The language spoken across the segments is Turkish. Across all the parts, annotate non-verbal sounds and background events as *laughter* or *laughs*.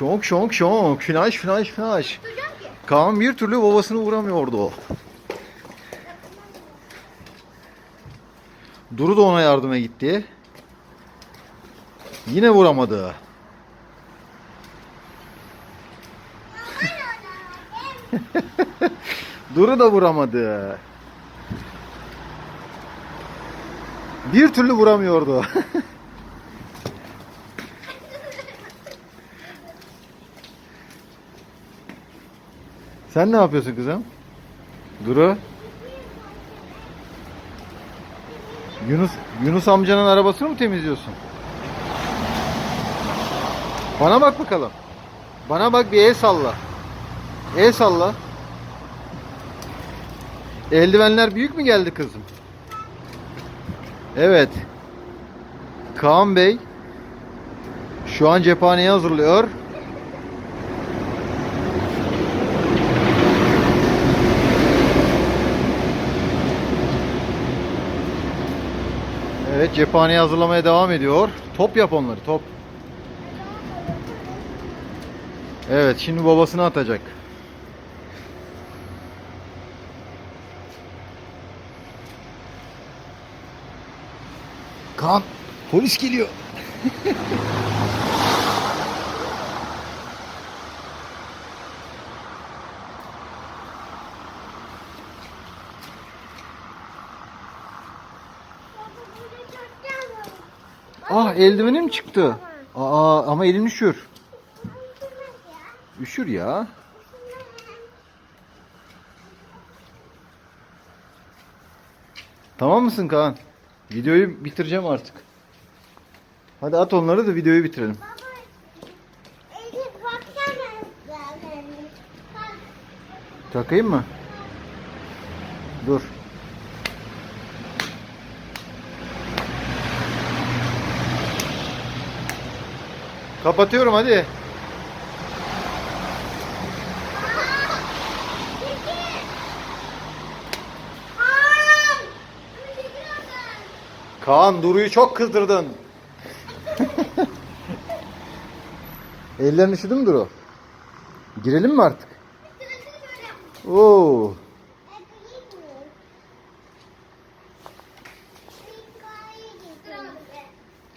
Şonk şonk şonk. Flash. Duracağım ki. Kaan bir türlü babasını vuramıyordu. Duru da ona yardıma gitti. Yine vuramadı. *laughs* Duru da vuramadı. Bir türlü vuramıyordu. *laughs* Sen ne yapıyorsun kızım? Duru? Yunus Yunus amcanın arabasını mı temizliyorsun? Bana bak bakalım. Bana bak bir el salla. El salla. Eldivenler büyük mü geldi kızım? Evet. Kaan Bey şu an cephaneyi hazırlıyor. Evet cephaneyi hazırlamaya devam ediyor. Top yap onları top. Evet şimdi babasını atacak. Kan polis geliyor. Ah eldivenim çıktı. Aa ama elin üşür. Üşür ya. Tamam mısın Kaan? Videoyu bitireceğim artık. Hadi at onları da videoyu bitirelim. Takayım mı? Dur. Kapatıyorum hadi. Kaan Duru'yu çok kızdırdın. *laughs* Ellerin üşüdü mü Duru? Girelim mi artık? Oo.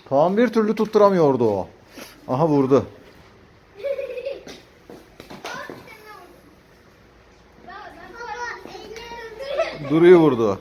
Kaan bir türlü tutturamıyordu o. Aha vurdu. *laughs* Duru'yu vurdu.